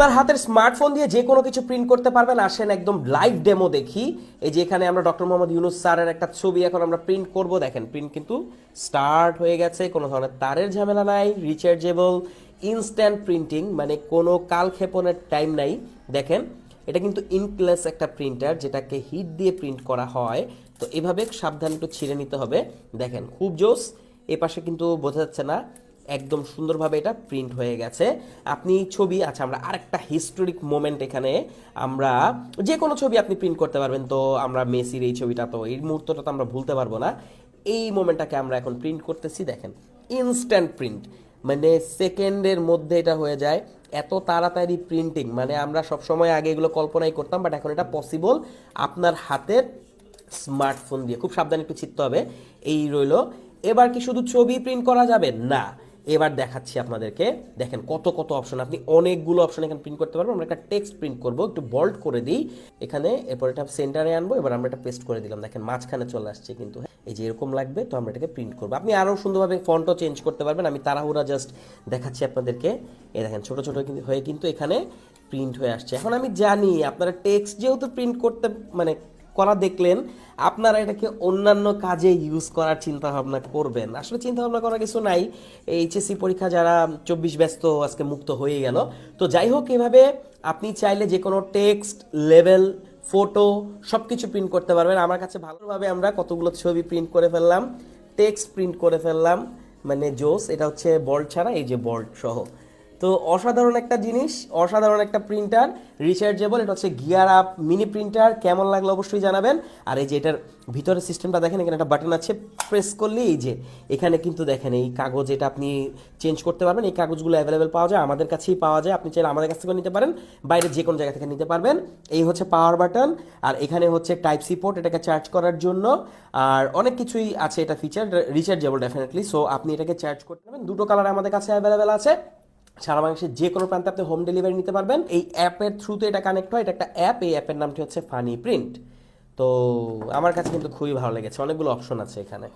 আপনার হাতের স্মার্টফোন দিয়ে যে কোনো কিছু প্রিন্ট করতে পারবেন। আসেন একদম লাইভ ডেমো দেখি। এই যে এখানে আমরা ডক্টর মোহাম্মদ ইউনুস স্যারের একটা ছবি এখন আমরা প্রিন্ট করব। দেখেন প্রিন্ট কিন্তু স্টার্ট হয়ে গেছে, কোনো ধরনের তারের ঝামেলা নাই রিচার্জেবল ইনস্ট্যান্ট প্রিন্টিং মানে কোনো কালক্ষেপণের টাইম নাই। দেখেন, এটা কিন্তু ইনক্লেস একটা প্রিন্টার যেটাকে হিট দিয়ে প্রিন্ট করা হয়। তো এভাবে সাবধান একটু ছিঁড়ে নিতে হবে। দেখেন, খুব জোস এ পাশে কিন্তু বোঝা যাচ্ছে না। একদম সুন্দরভাবে এটা প্রিন্ট হয়ে গেছে। আপনি ছবি আচ্ছা আমরা আরেকটা হিস্টোরিক মোমেন্ট এখানে আমরা যে কোনো ছবি আপনি প্রিন্ট করতে পারবেন। তো আমরা মেসির এই ছবিটা, তো এই মুহূর্তটা তো আমরা ভুলতে পারব না। এই মোমেন্টটাকে আমরা এখন প্রিন্ট করতেছি, দেখেন। ইনস্ট্যান্ট প্রিন্ট মানে সেকেন্ডের মধ্যে এটা হয়ে যায়। এত তাড়াতাড়ি প্রিন্টিং মানে আমরা সব সময় আগে এগুলো কল্পনাই করতাম বাট এখন এটা পসিবল আপনার হাতের স্মার্টফোন দিয়ে। খুব সাবধানে একটু চিত্ত হবে। এই রইল। এবার কি শুধু ছবি প্রিন্ট করা যাবে? না। এবার দেখাচ্ছি আপনাদেরকে। দেখেন কত কত অপশন আপনি অনেকগুলো অপশন এখানে প্রিন্ট করতে পারবেন। আমরা একটা টেক্সট প্রিন্ট করব, একটু বল্ড করে দিই। এখানে, এরপর এটা সেন্টারে আনব, এবার আমরা এটা পেস্ট করে দিলাম। দেখেন মাঝখানে চলে আসছে কিন্তু এই যে এরকম লাগবে, তো আমরা এটাকে প্রিন্ট করব। আপনি আরও সুন্দরভাবে ফন্টও চেঞ্জ করতে পারবেন। আমি তাড়াহুড়া জাস্ট দেখাচ্ছি আপনাদেরকে। এই দেখেন, ছোট ছোট কিন্তু হয়ে কিন্তু এখানে প্রিন্ট হয়ে আসছে। এখন আমি জানি, আপনারা টেক্সট যেহেতু প্রিন্ট করতে মানে করা দেখলেন আপনারা এটাকে অন্যান্য কাজে ইউজ করার চিন্তা ভাবনা করবেন। আসলে চিন্তা ভাবনা করার কিছু নাই। এইচএসসি পরীক্ষা যারা চব্বিশ ব্যস্ত, আজকে মুক্ত হয়ে গেল। তো যাই হোক, এভাবে আপনি চাইলে যে কোনো টেক্সট লেভেল ফটো সব কিছু প্রিন্ট করতে পারবেন। আমার কাছে ভালোভাবে আমরা কতগুলো ছবি প্রিন্ট করে ফেললাম টেক্সট প্রিন্ট করে ফেললাম। মানে জোস, এটা হচ্ছে বল্ট ছাড়া, এই যে বল্ট সহ। তো অসাধারণ একটা জিনিস, অসাধারণ একটা প্রিন্টার রিচার্জেবল এটা হচ্ছে গিয়ার আপ মিনি প্রিন্টার কেমন লাগল অবশ্যই জানাবেন। আর এই যে এটার ভিতরে সিস্টেমটা দেখেন, এখানে একটা বাটন আছে প্রেস করলে এই যে, এখানে কিন্তু দেখেন এই কাগজ এটা আপনি চেঞ্জ করতে পারবেন, এই কাগজগুলো অ্যাভেলেবেল পাওয়া যায়, আমাদের কাছেই পাওয়া যায়, আপনি চাইলে আমাদের কাছ থেকে নিতে পারেন, বাইরে যে কোনো জায়গা থেকে নিতে পারবেন। এই হচ্ছে পাওয়ার বাটন আর এখানে হচ্ছে টাইপ সি পোর্ট এটাকে চার্জ করার জন্য, আর অনেক কিছুই আছে এটা ফিচার রিচার্জেবল ডেফিনেটলি সো আপনি এটাকে চার্জ করতে পারবেন। দুটো কালার আমাদের কাছে অ্যাভেলেবেল আছে। সারা বাংলাদেশের যে কোনো প্রান্তে আপনি হোম ডেলিভারি নিতে পারবেন। এই অ্যাপের থ্রুতে এটা কানেক্ট হয়, এটা একটা অ্যাপ এই অ্যাপের নামটি হচ্ছে ফানি প্রিন্ট তো আমার কাছে কিন্তু খুবই ভালো লেগেছে, অনেকগুলো অপশন আছে এখানে।